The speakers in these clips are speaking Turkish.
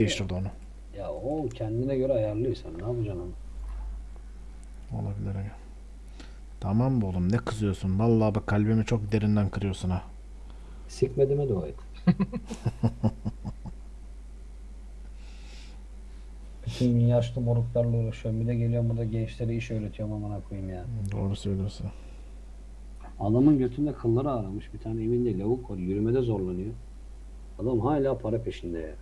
değiştirdi onu. Ya o kendine göre ayarlıyor sen ne yapacaksın onu? Olabilir aga. Tamam mı oğlum ne kızıyorsun? Vallahi bak kalbimi çok derinden kırıyorsun ha. Sikmediğime dua et. Bütün gün yaşlı moruklarla uğraşıyorum. Bir de geliyorum burada gençlere iş öğretiyorum amına koyayım ya. Doğru söylüyorsun. Adamın götünde kılları ağramış. Bir tane evinde lavuk var. Yürümede zorlanıyor. Adam hala para peşinde ya.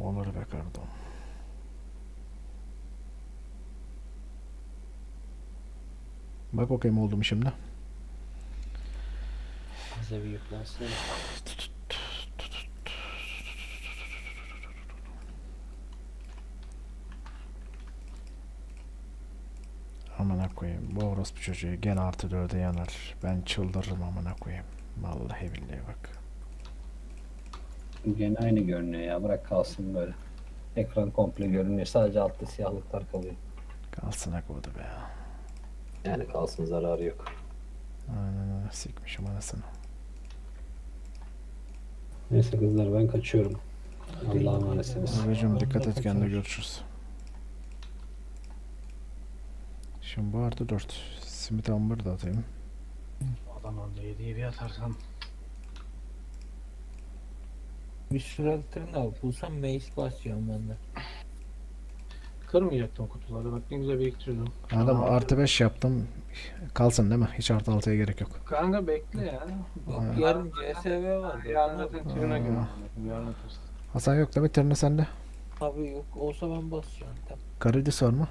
Olur be kardeşim. Bak bakayım oldu mu şimdi? Bize bir yüklensin. Amına koyayım. Bu orospu çocuğu gene artı dörde yanar. Ben çıldırırım amına koyayım. Vallahi billahi bak. Gene aynı görünüyor ya. Bırak kalsın böyle. Ekran komple görünüyor. Sadece altta siyahlıklar kalıyor. Kalsın akodu be. Yani kalsın zararı yok. Aynen öyle. Sikmişim anasını. Neyse kızlar ben kaçıyorum. Allah'a emanetsiniz. Babacım dikkat et kendine görüşürüz. Şimdi bu artı 4. Simit amber da atayım. Adam orada yediği bir atarsam. Bir süratlerini al. Bulsam mace basacağım ben de. Kırmayacaktım kutuları. Bak ne güzel biriktiriyordum. Adam Aa, artı 5 yaptım. Kalsın değil mi? Hiç artı 6'ya gerek yok. Kanka bekle ya. Bak Ha. yarın CSV var. Yarın zaten Aa. göre. Yarın atırsın. Hasan yok değil mi? Trine sende. Abi yok olsa ben basacağım. Tamam. Karidis var mı?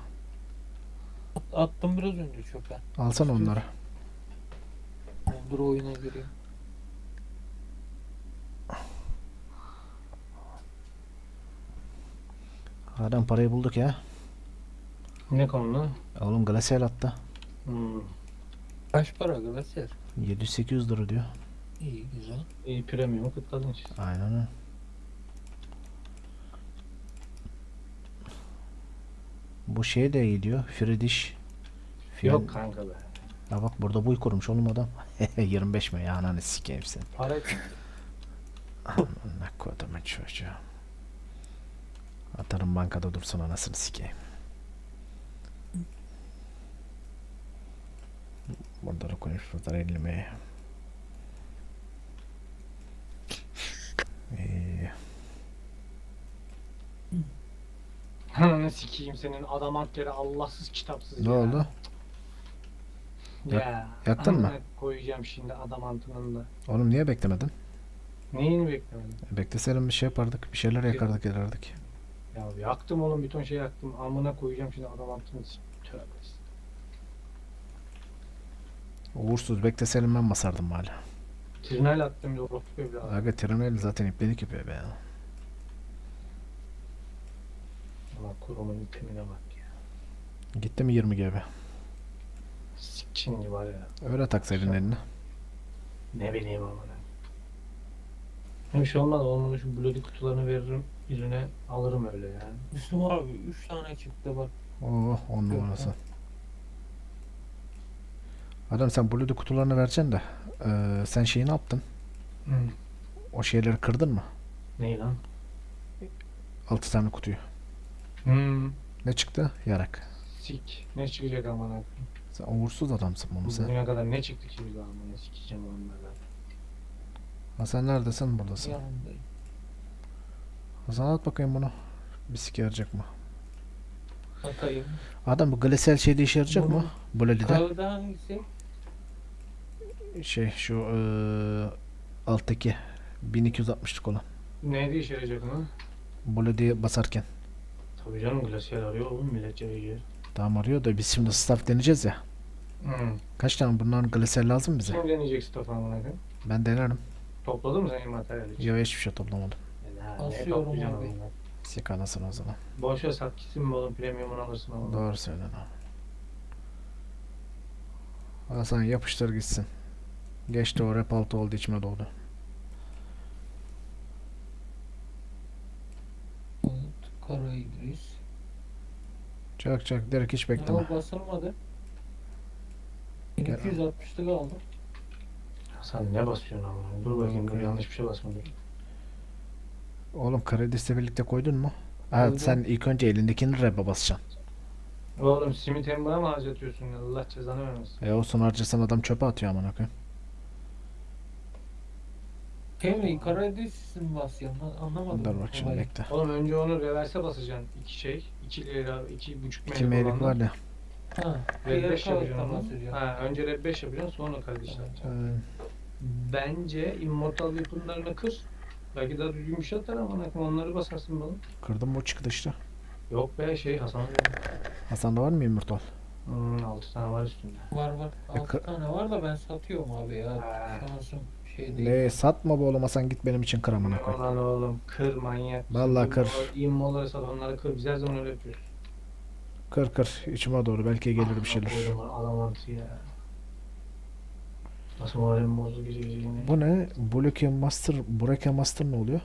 At- Attım biraz önce çöpe. Alsana onları. Dur oyuna gireyim. Adam parayı bulduk ya. Ne konuda? Oğlum Glacial attı. Hmm. Kaç para Glacier? 700-800 lira diyor. İyi güzel. İyi premium'u kutladın işte. Aynen öyle. Bu şey de iyi diyor. Frediş. Yok kanka be. Ya bak burada buy kurmuş oğlum adam. 25 mi ya ananı sikeyim seni. Para Ne kodumun çocuğu. Atarım bankada dursun anasını sikeyim. Burada da konuşmalar 50 mi? İyi. Ananı sikeyim senin adamant yere Allahsız kitapsız Ne ya. oldu? Ya. yaktın mı? amına Koyacağım şimdi adamantının da. Oğlum niye beklemedin? Neyini beklemedin? E, Bekleseydin bir şey yapardık. Bir şeyler yakardık ederdik. Ya yaktım oğlum bir ton şey yaktım. Amına koyacağım şimdi adamantını. Tövbe estağfurullah. Uğursuz bekleseydin ben basardım hala. Trinal attım bir orospu evladı. Aga Trinel zaten ipledik yapıyor be. Allah kurumun itemine bak ya. Gitti mi 20 GB? Sikçin gibi var ya. Öyle taksaydın eline. Ne bileyim ama ne. Bir şey olmaz onun şu bloody kutularını veririm birine alırım öyle yani. Müslüm abi 3 tane çıktı bak. Oo 10 numarası. Adam sen Blue'da kutularını vereceksin de eee, sen şeyi ne yaptın? Hı. O şeyleri kırdın mı? Ney lan? 6 tane kutuyu. Hmm. Ne çıktı? Yarak. Sik. Ne çıkacak amına Sen uğursuz adamsın bunu sen. Bugüne kadar ne çıktı ki biz amına sikeceğim onlarla. Hasan neredesin? Buradasın. Yanındayım. Hasan at bakayım bunu. Bir sike yarayacak mı? Atayım. Adam bu Glacial şeyde işe yarayacak Bunu- mı? Blue'de. Kağıda hangisi? Şey şu eee alttaki 1260'lık olan. Neydi işe yarayacak mı? Blue'de basarken. Tabii canım glasyal arıyor oğlum millet cevher. Tamam arıyor da biz şimdi staff deneyeceğiz ya. Hmm. Kaç tane bunların Glacial lazım bize? Kim deneyecek amına koyayım? Ben denerim. Topladın mı sen materyal için? Yo hiçbir şey toplamadım. Asıyorum abi. amına? Sik anasını o zaman. Boş ver sat gitsin mi oğlum premiumunu alırsın ama. Doğru söyledin abi. Hasan yapıştır gitsin. Geçti o rap altı oldu içime doldu. Umut, Kara İdris. Çak çak direkt hiç bekleme. Ama basılmadı. Gel. 260'lık aldım. Sen ne basıyorsun ama? Dur bakayım dur yanlış bir şey basmadım. Oğlum Karadis'le birlikte koydun mu? Evet Koydum. sen ilk önce elindekini rebe basacaksın. Oğlum simit hem bana mı harcatıyorsun ya? Allah cezanı vermesin. E olsun harcasan adam çöpe atıyor amına koyayım. Kemi Karadeniz mi basıyorsun lan? Anlamadım. Dur bak şimdi olayı. bekle. Oğlum önce onu reverse basacaksın. İki şey. iki lira, iki buçuk İki meylik var ya. Ha. Red diğer 5 yapacaksın onu. Ha, önce Red 5 yapacaksın sonra kardeşler yapacaksın. Ee, Bence Immortal Weapon'larını kır. Belki daha düzgün bir şey ama onları basarsın bana. kırdım bu çıktı işte. Yok be şey Hasan Hasan'da var mı yumurtal? Hmm, 6 tane var üstünde. Var var. E, 6 kı- tane var da ben satıyorum abi ya. Şansım şey değil. Ne satma bu oğlum Hasan git benim için kır amına koy. Lan oğlum kır manyak. Vallahi kır. İmmoları satanları kır. Biz her zaman öyle yapıyoruz. Kır kır içime doğru belki gelir bir şeyler. Kocaman adam ya. Nasıl moralim bozdu gece gece yine. Bu ne? Bureke Master, Bureke Master ne oluyor?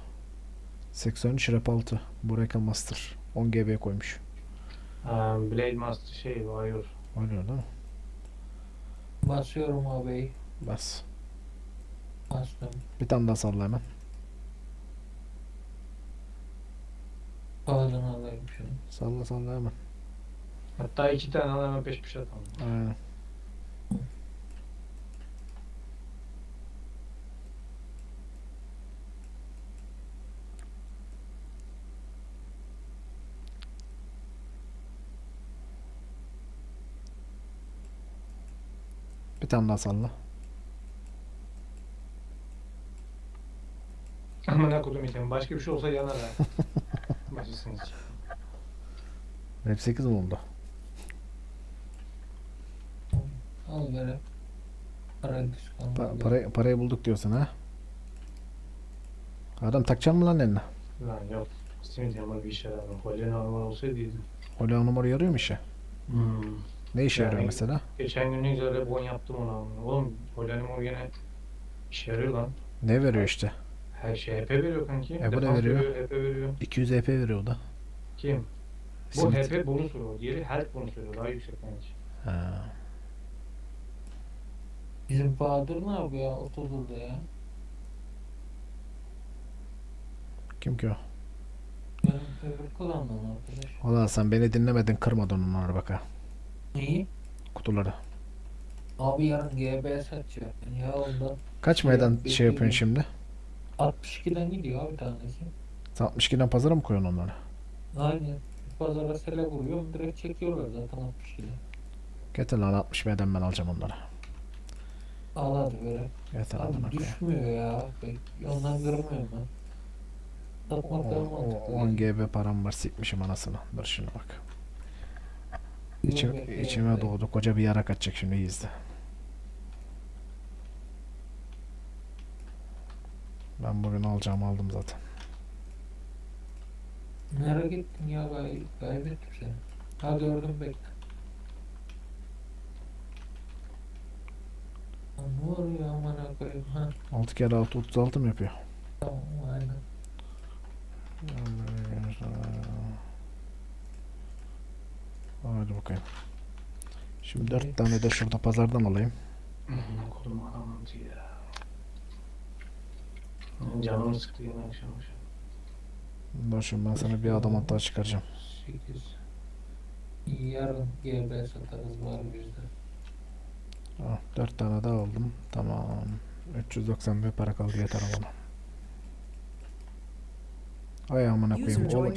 83 rap 6. Bureke Master. 10 GB koymuş. Ha, Blade Master şey Warrior. Oluyor değil mi? Basıyorum abi. Bas. Bastım. Bir tane daha salla hemen. Ağzını alayım şunu. Salla salla hemen. Hatta iki tane al hemen peş peşe atalım. Aynen. Tane daha salla. Ama ne kodum item. Başka bir şey olsa yanar ha. Başlasınız. Rap 8 mi oldu? Al böyle. Karadeniz Pa- kalmadı. parayı, parayı bulduk diyorsun ha? Adam takacak mı lan eline? Lan yok. Simit Hammer bir işe yaramıyor. Kolye normal olsaydı iyiydi. Hola numara yarıyor mu işe? Hmm. Ne işe Yani- yarıyor mesela? Geçen gün ne güzel bon yaptım ona. Oğlum Hammer gene işe yarıyor lan. Ne veriyor işte? Her şey HP veriyor kanki. E, bu ne Defans veriyor? HP veriyor. 200 EP veriyor o da. Kim? Bu Simit. HP bonus veriyor. Diğeri health bonus veriyor. Daha yüksek kanki. Ha. Bizim Bahadır ne yapıyor ya? 30 yılda ya. Kim ki o? Benim öbür klandan arkadaş. Ulan sen beni dinlemedin kırmadın onları bak ha. Neyi? Kutuları. Abi yarın GB satacak. Ya ondan Kaç meydan yap, şey yapıyorsun şimdi? 62'den gidiyor abi tanesi. 62'den pazara mı koyuyorsun onları? Aynen. Pazara sele vuruyorum direkt çekiyorlar zaten 62'den. Getir lan 60 meydan ben alacağım onları. Al hadi böyle. Getir Abi amına koyayım. düşmüyor ya. Ben ondan görmüyorum ben. Satmak daha mantıklı. 10 GB param var sikmişim anasını. Dur şuna bak. İçim, içime doğdu. Koca bir yara kaçacak şimdi izle. Ben bugün alacağım aldım zaten. Nereye gittin ya? Kay kaybettim seni. Ha gördüm bekle. Ne oluyor aman koyayım ha 6 kere 6 36 mı yapıyor? tamam aynen. Hadi bakayım. 4 tane de şurada pazardan alayım. Canımı sıktı yine akşam akşam. Dur şimdi ben sana bir adam hatta çıkaracağım. 8 Yarın GB satarız var bizde. Ah, 4 tane daha aldım. Tamam. 391 para kaldı yeter bana. Ay amına koyayım. Oğlum.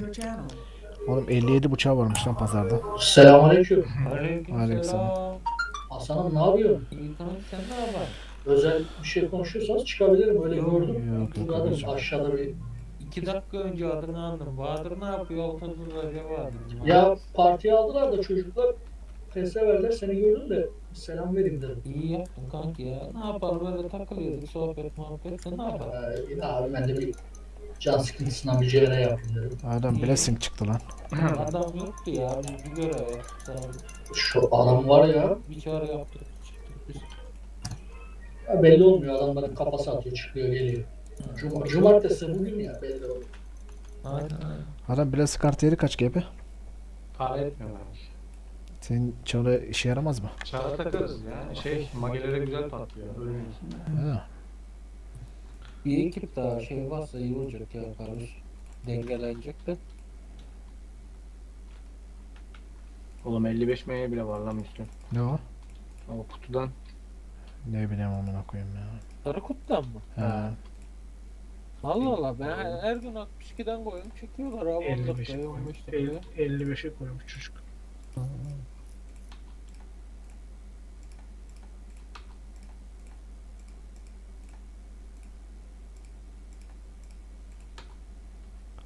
Oğlum 57 bıçağı varmış lan pazarda. Selamünaleyküm. Aleykümselam. Hasan'ım ne yapıyorsun? İyi kanka sen ne yapar? Özel bir şey konuşuyorsanız çıkabilirim. Öyle gördüm. yok, yok, Uğradım aşağıda bir. İki dakika önce adını andım. Bahadır ne yapıyor? Altın Zırhacı Bahadır. Ya partiye aldılar da çocuklar teste verdiler. Seni gördüm de selam vereyim dedim. İyi yaptın kanki ya. Ne yapalım böyle takılıyorduk sohbet muhabbet. Ne yapalım? Ee, abi ben de bir can sıkıntısından bir cevere yapayım dedim. Adam blessing çıktı lan. Adam yoktu ya. Bir ol. Şu adam var ya, Bir. Çıktık biz. ya belli olmuyor. Adamların kafası atıyor, çıkıyor, geliyor. Cuma, cumartesi bugün ya belli. Aynen aynen. Adam blessing kartı yeri kaç GB? Para etmiyor kanki. Senin çarı işe yaramaz mı? Çara takarız ya. Şey magelere güzel patlıyor. Ölmüyorsun. Bir ekip daha şey varsa iyi olacak ya kardeş. Dengelenecek de. Oğlum 55 MY bile var lan Müslüm. Ne o? O kutudan. Ne bileyim amına koyayım ya. Karakut'tan mı? He. Allah Allah ben her, gün 62'den koyuyorum çekiyorlar abi 10 55'e dakikaya 15 koymuş. dakikaya. 55'e koymuş çocuk.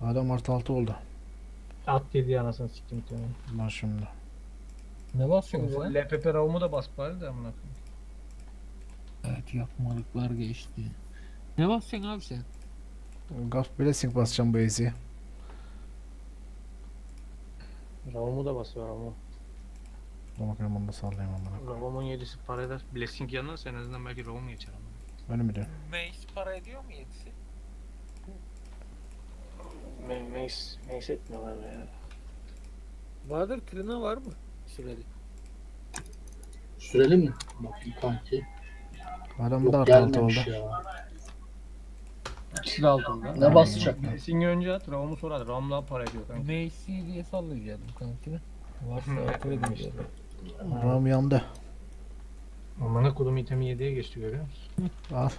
Adam artı altı oldu. At yedi anasını siktim tamam. Lan şimdi. Ne basıyorsun sen? LPP ravumu da bas bari de amına koyayım. Evet yapmalıklar geçti. Ne basıyorsun abi sen? Gaf Blessing basacağım bu eziye. Ravumu da basıyor ravumu. Dur bakayım onu da sallayayım amına. Ravumun 7'si para eder. Blessing yanarsa en azından belki ravum geçer ama. Öyle mi diyorsun? Mace para ediyor mu yedisi? Me Mace, Mace etmiyorlar ya. Bahadır trina var mı? Süreli. Sürelim mi? Bakayım kanki. Adam Yok da artı altı oldu. gelmemiş ya. İkisi de altında. Ne basacak? Blessing'i önce at, ravumu sonra at. Daha para ediyor kanka. Mace'i diye sallayacaktım kanki. Varsa Hı, akıl evet, edeceğim. Ram yandı. Amına kodum itemi 7'ye geçti görüyor musun? Al.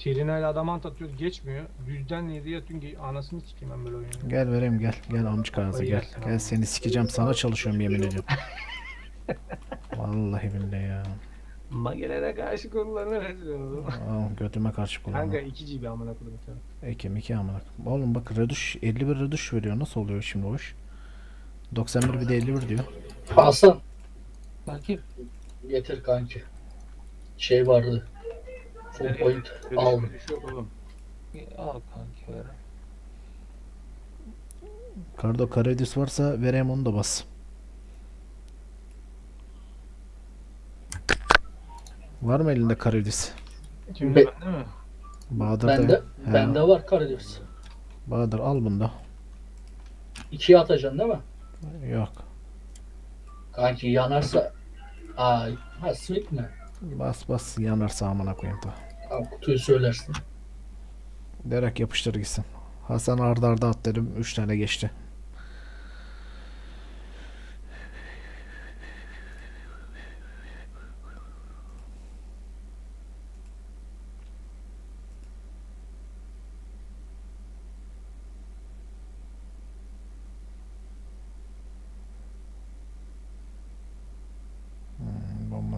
Tirina ile adamant atıyoruz geçmiyor. Yüzden 7'ye atıyorsun ki anasını sikeyim ben böyle oyunu. Gel vereyim gel. Gel amcık ağzı gel. Gel seni sikeceğim sana çalışıyorum yemin ediyorum. Vallahi billahi ya. Magelere karşı rezil oğlum. Aa, götüme karşı Kanka kullanma. 2 GB amına itemi. Ekim 2 amına. Oğlum bak reduş 51 reduş veriyor. Nasıl oluyor şimdi o iş? 91 bir de 51 diyor. Hasan Kanki getir kanki. Şey vardı. Full point aldım. al kanki ver. Kardo Karedis varsa vereyim onu da bas. Var mı elinde Karedis? Şimdi Be- bende mi? Bahadır Bende. He, bende var Karadeniz. Bahadır al bunu da. İkiye atacaksın değil mi? Yok. Kanki yanarsa Aa, ha Smith mi? Bas bas yanarsa amına koyayım da. Tamam, kutuyu söylersin. Direkt yapıştır gitsin. Hasan arda arda at dedim. 3 tane geçti.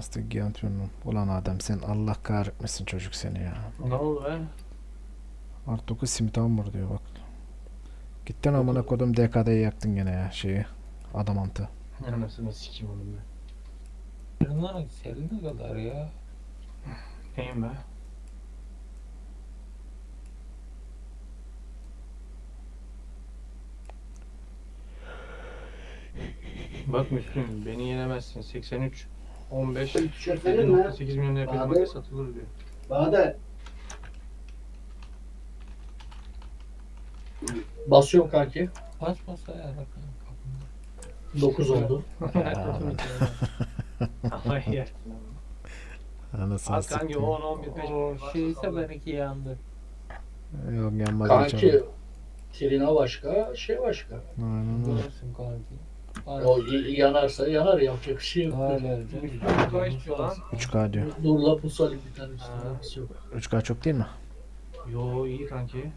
Bombastik Giantron'un. Ulan Adem sen Allah kahretmesin çocuk seni ya. Ne oldu be? Art 9 Simtower diyor bak. Gittin amına kodum DKD'yi yaktın gene ya şeyi. Adamantı. Anasını sikeyim oğlum ben. Trina'nın seri ne kadar ya? Neyim be? Bak Müslüm beni yenemezsin. 83 15 7.8 milyon yapıyor Abi. makas satılır diyor. Bahadır. Basıyorum kanki. Baş masa ayarla kanka. 9 oldu. Yersin. Anasını Az kanki sikeyim. 10 11 5 O şeyse benimki yandı. Yok yanmaz Kanki. Trina başka, şey başka. Aynen öyle. Görürsün kanki. O y- yanarsa yanar yapacak bir şey yok. Müslüm kaç istiyor lan? 3K diyor. Nurla Pusali bir tane Ha. üstüne yok. 3K çok değil mi? Yo iyi kanki.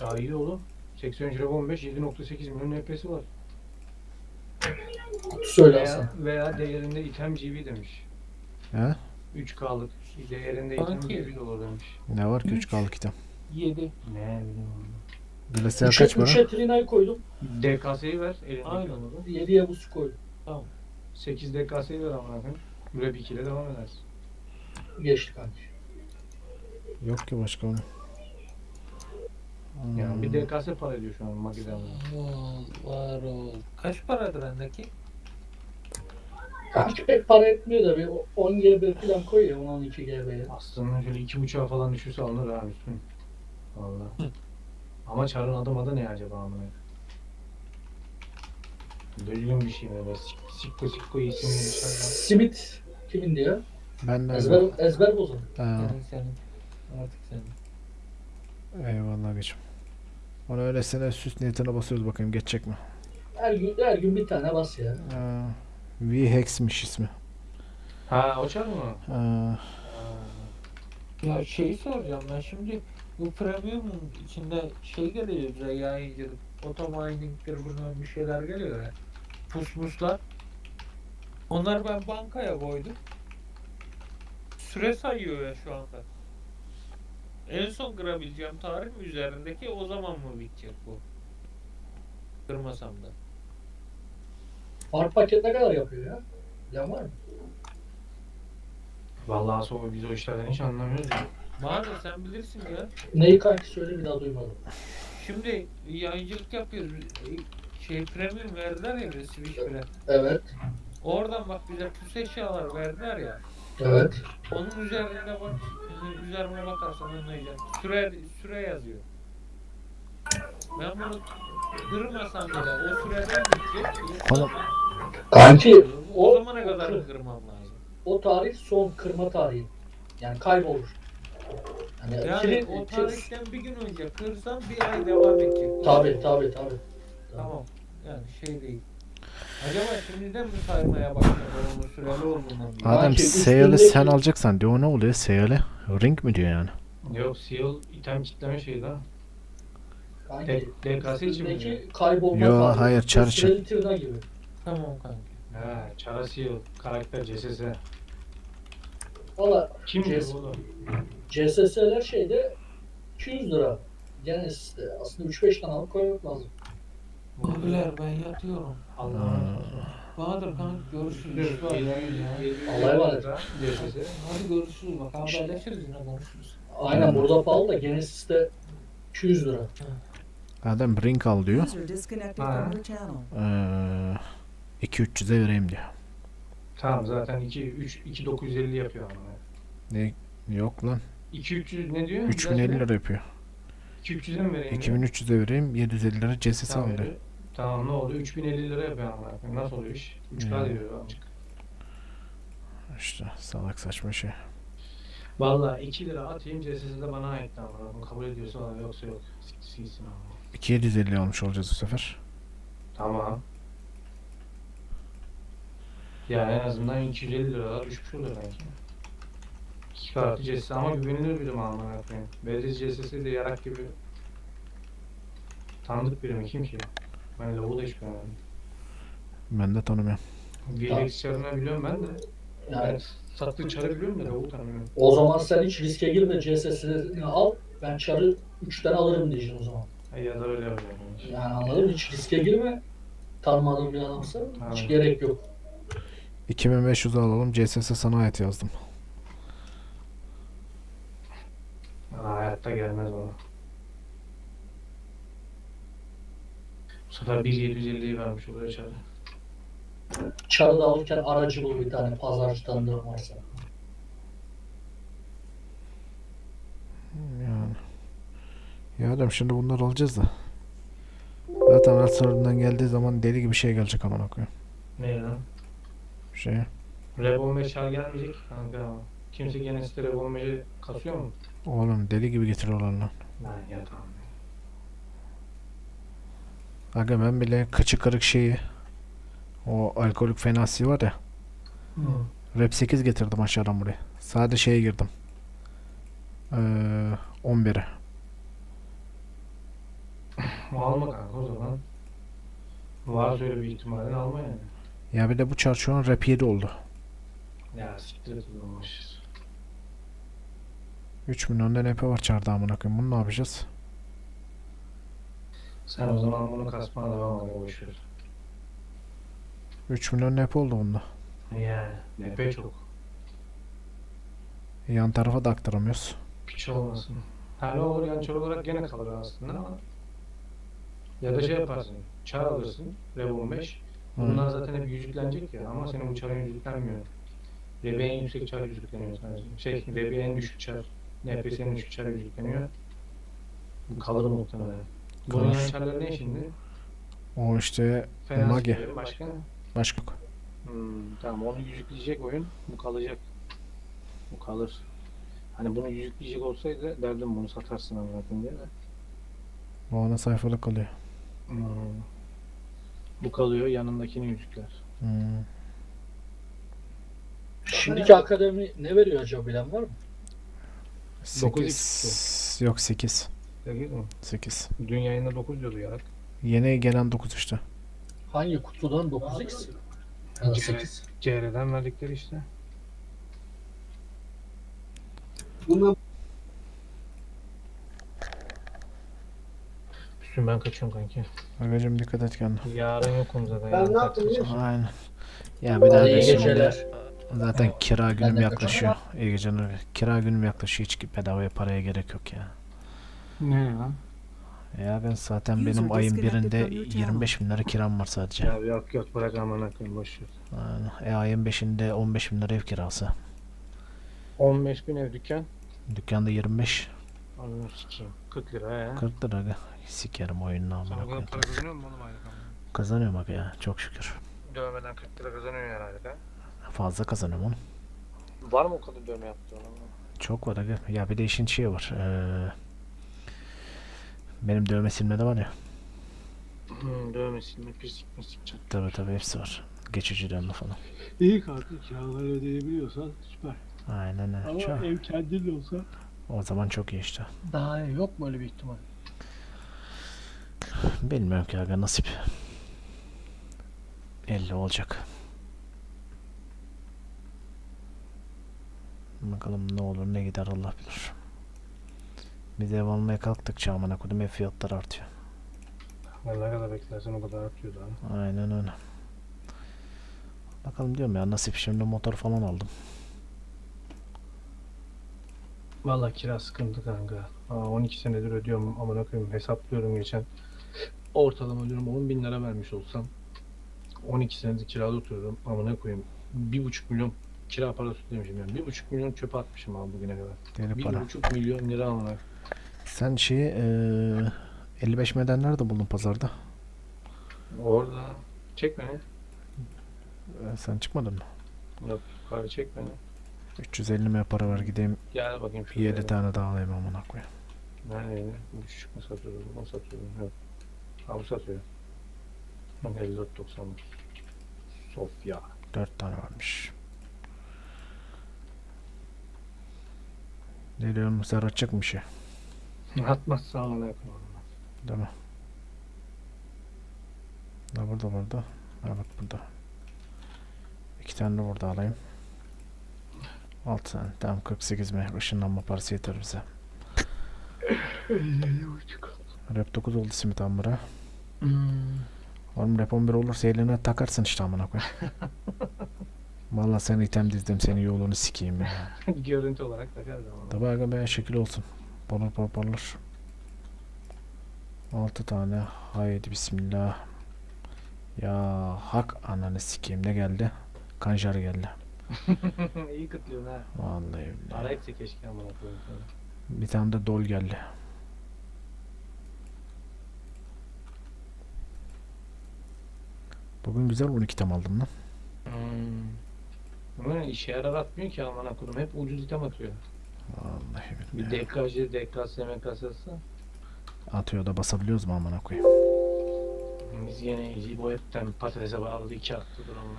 3K iyi oğlum. 83 Rev 15 7.8 milyon NP'si var. Kutu söyle Hasan. Veya, veya değerinde item GB demiş. He? 3K'lık değerinde item Kanki. GB olur demiş. Ne var ki Üç. 3K'lık item? 7. Ne bileyim Bilesel Üçe, kaç para? üçe Trina'yı koydum. DKS'yi ver elindeki Aynen. onu. 7'ye buz koydum. 8 DKS'yi ver amına koyayım. Rap 2 ile devam edersin. Geçti kanki. Yok ki başka onu. Yani bir Hmm. DKS para ediyor şu an Magi'den. Ol, var ol. Kaç paradır bendeki? Kanki pek para etmiyor da bir 10 GB falan koy ya 10-12 GB'ye. Aslında şöyle 2.5'a falan düşürse alınır abi üstüne. Valla. Ama çarın adım adı ne acaba amına? Düzgün bir şey böyle. Sik- Sikko sikko isimli bir şey var. Simit kimin diyor? Ben de Ezber, ezber bozan. Ha, Senin senin. Artık sen. Eyvallah geçim. Ona öylesine süs niyetine basıyoruz bakayım geçecek mi? Her gün, her gün bir tane bas ya. Aa, V-Hex'miş ismi. Ha o çar mı? Aa, Ya şeyi soracağım ben şimdi bu premium'un içinde şey geliyor bize yayıncılık, otomining'dir bunlar bir şeyler geliyor ya. Pusmuslar. Onları ben bankaya koydum. Süre sayıyor ya şu anda. En son kırabileceğim tarih mi üzerindeki o zaman mı bitecek bu? Kırmasam da. Fark paket ne kadar yapıyor ya? Bilen var mı? Vallahi sonra biz o işlerden hiç anlamıyoruz. ya. Bahadır sen bilirsin ya. Neyi kanki söyle bir daha duymadım. Şimdi yayıncılık yapıyoruz. Şey premium verdiler ya bize Switch bile. Evet. Oradan bak bize pus eşyalar verdiler ya. Evet. Onun üzerinde bak, üzerine bakarsan anlayacaksın. Süre, süre yazıyor. Ben bunu kırmasam bile o süreden bitecek. Tamam. Kanki O, o, zamana kadar kırmam lazım. o tarih son kırma tarihi. Yani kaybolur. Yani, Yani kilit- o kilit- tarihten bir gün önce kırsam bir ay devam edecek. Tabi tabi tabi. Tamam. Yani şey değil. Acaba şimdiden mi saymaya başladı onun süreli olduğundan bile? Adem Kanki, Seyal'i üstündeki- sen alacaksan diyor ne oluyor Seyal'e? Ring mi diyor yani? Yok seal item kitleme şeyi. Kanki, D- DKS için mi? üstündeki kaybolma Yo, tarihi. hayır, Bu çar için. süreli tırna gibi. Tamam kanka. He, Çara seal, karakter CSS. Valla Kim diyor CS oğlum? CSS'ler şeyde 200 lira. Genesis'te aslında 3-5 tane alıp koymak lazım. Abiler ben yatıyorum. Allah'ım. Bahadır kanka görüşürüz. İş var ya. Allah'a emanet. Hadi görüşürüz bak haberleşiriz yine konuşuruz. Aynen burada pahalı da Genesis'te 200 lira. Adem ring al diyor. Ee, 2-300'e vereyim diyor. Tamam zaten 2 3 2950 yapıyor ama. Ne? Yok lan. 2300 ne diyor? 3050 lira yapıyor. 2300'e mi vereyim? 2300'e vereyim 750 lira CSS Tamam, al diyor. Tamam ne oldu? 3050 lira yapıyor ama. Nasıl oluyor iş? 3K Yani. diyor azıcık. İşte salak saçma şey. Valla 2 lira atayım CSS'de bana ait ama. Bunu kabul ediyorsa yoksa yok. Siksin ama. 2750 almış olacağız bu sefer. Tamam. Yani en azından 250 liralar düşmüş olur belki. 2 kartı CSS ama güvenilir birim almaya koyayım. Belediz CSS de yarak gibi tanıdık birimi kim ki? Ben lavuğu da hiç beğenmedim. Ben de tanımıyorum. VLX çarını biliyorum ben de. Yani sattığı çarı biliyorum da lavuğu tanımıyorum. o zaman sen hiç riske girme CSS'ini al. Ben çarı 3'ten alırım diyeceksin o zaman. Ya da öyle yapıyorum. Yani anladın mı? Hiç riske girme. Tanımadığın bir adamsa hiç gerek yok. 2500 alalım CSS sana ait yazdım. Bana hayatta gelmez bana. Bu sefer 1.750'yi vermiş oluyor çarı. Çarı da alırken aracı bul bir tane pazarcı tanıdığın varsa. Yani. Ya Adem şimdi bunları alacağız da. Zaten Alsar'dan geldiği zaman deli gibi şey gelecek amına koyayım. Ne lan? Şey. Rev 15 çar gelmeyecek kanka ama. Kimse gene site Rev 15'i kasıyor mu? Oğlum deli gibi getiriyorlar lan. Ben yatağım. Aga ben bile kıçı kırık şeyi o alkolik fenasi var ya. Rap 8 getirdim aşağıdan buraya. Sadece şeye girdim. Ee, 11'e. Alma kanka o zaman. Var öyle bir ihtimalin alma yani. Ya bir de bu çar şu an rap 7 oldu. Ya siktir et olmamışız. 3 milyonda NP var çarda amına koyayım. Bunu ne yapacağız? Sen o zaman bunu kasmana devam et boşver. 3 milyon NP oldu bunda. Yani. Nepe çok. Yan tarafa da aktaramıyoruz. Piç olmasın. Ha ne olur yani çar olarak gene kalır aslında ama. Ya da şey yaparsın. Çar alırsın. Rev 15. Bunlar zaten hep yüzüklenecek ya ama senin bu çarın yüzüklenmiyor. Rebi en yüksek çar yüzükleniyor sadece. Şey, Rebi en düşük çar. NPS en düşük çar yüzükleniyor. Bu kalır muhtemelen. Bunun Kalır. çarları ne şimdi? O işte Fena Mage. sikleri, Başka başka yok. Hmm, tamam onu yüzükleyecek oyun. Bu kalacak. Bu kalır. Hani bunu yüzükleyecek olsaydı derdim bunu satarsın anladın diye de. O ana sayfalık kalıyor. Hmm. Bu kalıyor yanındakini yüzükler. Hmm. Şimdiki akademi ne veriyor acaba bilen var mı? Dokuz 8 yok 8 Değil mi? 8 Dün yayında 9 diyordu yarak. Yeni gelen 9 işte. Hangi kutudan 9x? Ya da 8. CR'den verdikleri işte. Bundan Üstün ben kaçıyorum kanki. Agacım dikkat et kendine. Yarın yokum zaten. Ben yarın ne yaptım tatil. biliyor musun? Aynen. Ya bir daha iyi şimdi geceler. zaten kira günüm de yaklaşıyor. İyi geceler. Kira günüm yaklaşıyor. Hiç bedavaya paraya gerek yok ya. Ne ya? Ya ben zaten benim ayın birinde from your channel. 25 bin lira kiram var sadece. Ya yok yok bırak amına koyayım boş ver. Aynen. E ayın 5'inde 15 bin lira ev kirası. 15 bin ev dükkan. Dükkanda 25. Sikeyim. 40 lira ya. 40 lira. aga. Sikerim oyununu amına Sen o kadar koyayım. para kazanıyor musun oğlum aylık ama? Kazanıyorum aga ya çok şükür. Dövmeden 40 lira kazanıyor herhalde ha. Fazla kazanıyorum onu. Var mı o kadar dövme yaptığın ama? Çok var aga. Ya bir de işin şeyi var. Ee, benim dövme silme de var ya. Hmm, dövme silme, piercing, piercing çak. Tabi tabi hepsi var. Geçici dövme falan. İyi kanka kiraları ödeyebiliyorsan süper. Aynen öyle. Ama Çok- ev kendin olsa O zaman çok iyi işte. Daha yok mu öyle bir ihtimal? Bilmiyorum ki aga nasip. 50 olacak. Bakalım ne olur ne gider Allah bilir. Biz ev almaya kalktıkça amına koydum ev fiyatları artıyor. Ne kadar beklersen o kadar artıyor daha. Aynen öyle. Bakalım diyorum ya nasip şimdi motor falan aldım. Valla kira sıkıntı kanka. Aa, 12 senedir ödüyorum amına koyayım hesaplıyorum geçen. Ortalama diyorum 10 bin lira vermiş olsam 12 senedir kirada oturuyorum amına koyayım. 1,5 milyon kira parası ödemişim yani. 1,5 milyon çöpe atmışım abi bugüne kadar. Deli para. 1,5 milyon lira amına. Sen şeyi eee 55 meden nerede buldun pazarda? Orada çek beni. Ee, Sen çıkmadın mı? Yok yukarı çek beni. 350 mi para var gideyim Gel bakayım şuraya. 7 tane daha alayım amına koyayım. Neredeydi? Bu küçük mü satıyordu? Bu mu satıyordu? Yok. Ha bu satıyor. 54.99 Sofya. 4 tane varmış. Ne diyorsun Musa atacak mı şey? Atmazsa amına koyayım. Değil mi? Da burada burada. Ha bak burada. İki tane de burada alayım. 6 tane. Tamam 48 mi? Işınlanma parası yeter bize. Rap 9 oldu simit amıra. Oğlum rap 11 olursa eline takarsın işte amına koyayım. Vallahi sen item dizdim senin yolunu sikeyim ya. Görüntü olarak takarız ama. Tabi aga be şekil olsun. Parlar parlar parlar. 6 tane. Haydi bismillah. Ya hak ananı sikeyim ne geldi? Kanjar geldi. İyi kıtlıyorsun ha. Vallahi billahi. Ara etse keşke amına koyayım. Bir tane de dol geldi. Bugün güzel 12 tam aldım lan. Hmm. Ama işe yarar atmıyor ki amına koyayım. Hep ucuz item atıyor. Vallahi Bir billahi. DKC, DKS, MKS'si. Atıyor da basabiliyoruz mu amına koyayım? Biz yine easy bu hepten patatese bağladı iki attı durumunu.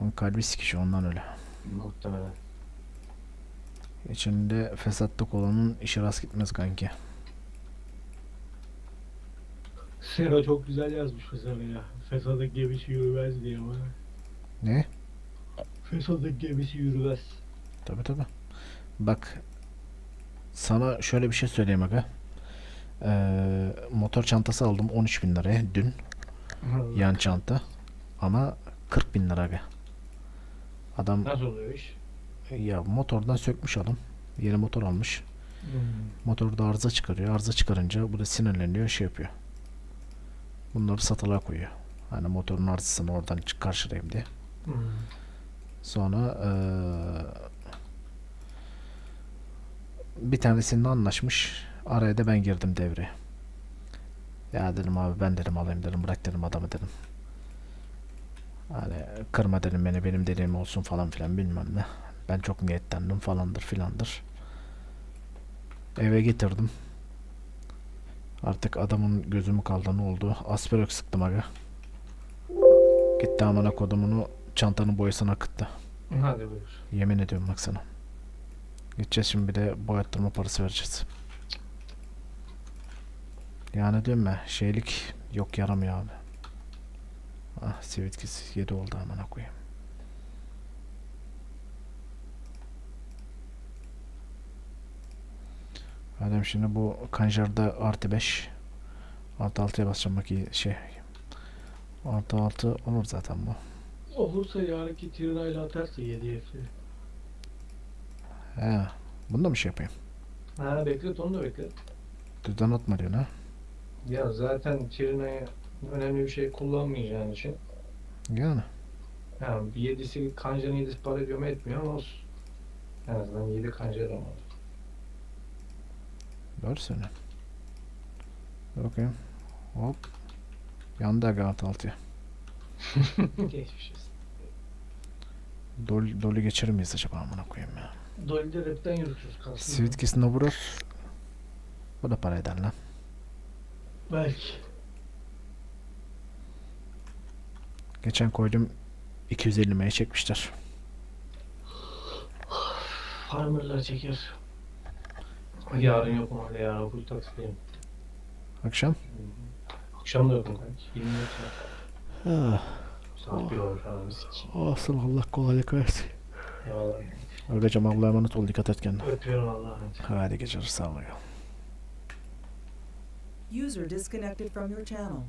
Onun kalbi sikiş ondan öyle. Muhtemelen. İçinde fesatlık olanın işi rast gitmez kanki. Sera çok güzel yazmış mesela ya. Fesat'ın gemisi yürümez diye ama. Ne? Fesat'ın gemisi yürümez. Tabi tabi. Bak sana şöyle bir şey söyleyeyim aga. Ee, motor çantası aldım 13 bin liraya dün. Yan çanta. Ama 40 bin lira aga. Adam Nasıl oluyor iş? ya motordan sökmüş adam. Yeni motor almış. Motorda arıza çıkarıyor. Arıza çıkarınca bu da sinirleniyor şey yapıyor. Bunları satılığa koyuyor. Hani motorun arızasını oradan çık- karşılayayım diye. Hmm. Sonra eee, bir tanesinde anlaşmış. Araya da ben girdim devreye. Ya dedim abi ben dedim alayım dedim bırak dedim adamı dedim. Hani kırma dedim beni benim dediğim olsun falan filan bilmem ne. Ben çok niyetlendim falandır filandır. Eve getirdim. Artık adamın gözümü kaldı ne oldu? Aspirak sıktım aga. Gitti amına kodumunu çantanın boyasına akıttı. Hadi buyur. Yemin ediyorum bak sana. Gideceğiz şimdi bir de boyattırma parası vereceğiz. Yani diyorum ya şeylik yok yaramıyor abi. Ah sivitkisi 7 oldu amına koyayım. Adem şimdi bu kanjarda artı 5 artı 6'ya basacağım bak şey artı 6 olur zaten bu. Olursa yarınki Tirinayla atarsa 7'ye He. Bunu da mı şey yapayım? Ha beklet onu da beklet. Düzden atma diyorsun ha. Ya zaten Tirina'ya önemli bir şey kullanmayacağın için. Yani. Yani bir yedisi kancanın yedisi para ediyor mu etmiyor ama olsun. En azından yedi kanca da var. Dur bakayım. Hop. Yandı artı altıya. Geçmişiz. Dol, dolu geçirir miyiz acaba amına koyayım ya. Dolly'de rapten yürütürüz kalsın. Svitkis'ini vurur. Bu da para eder lan. Belki. Geçen koydum 250 M'ye çekmişler. Farmerlar çeker. Yarın yokum hadi yarın full taksideyim. Akşam. Akşam da yokum kanki. 20 saat. Ah, Saat bir olur falan bir sikeyim. olsun Allah kolaylık versin. Eyvallah. Öleceğim Allah'a emanet ol dikkat et kendine. Öpüyorum Allah'ım. Hadi geceler sağ ol. ya. User disconnected from your channel.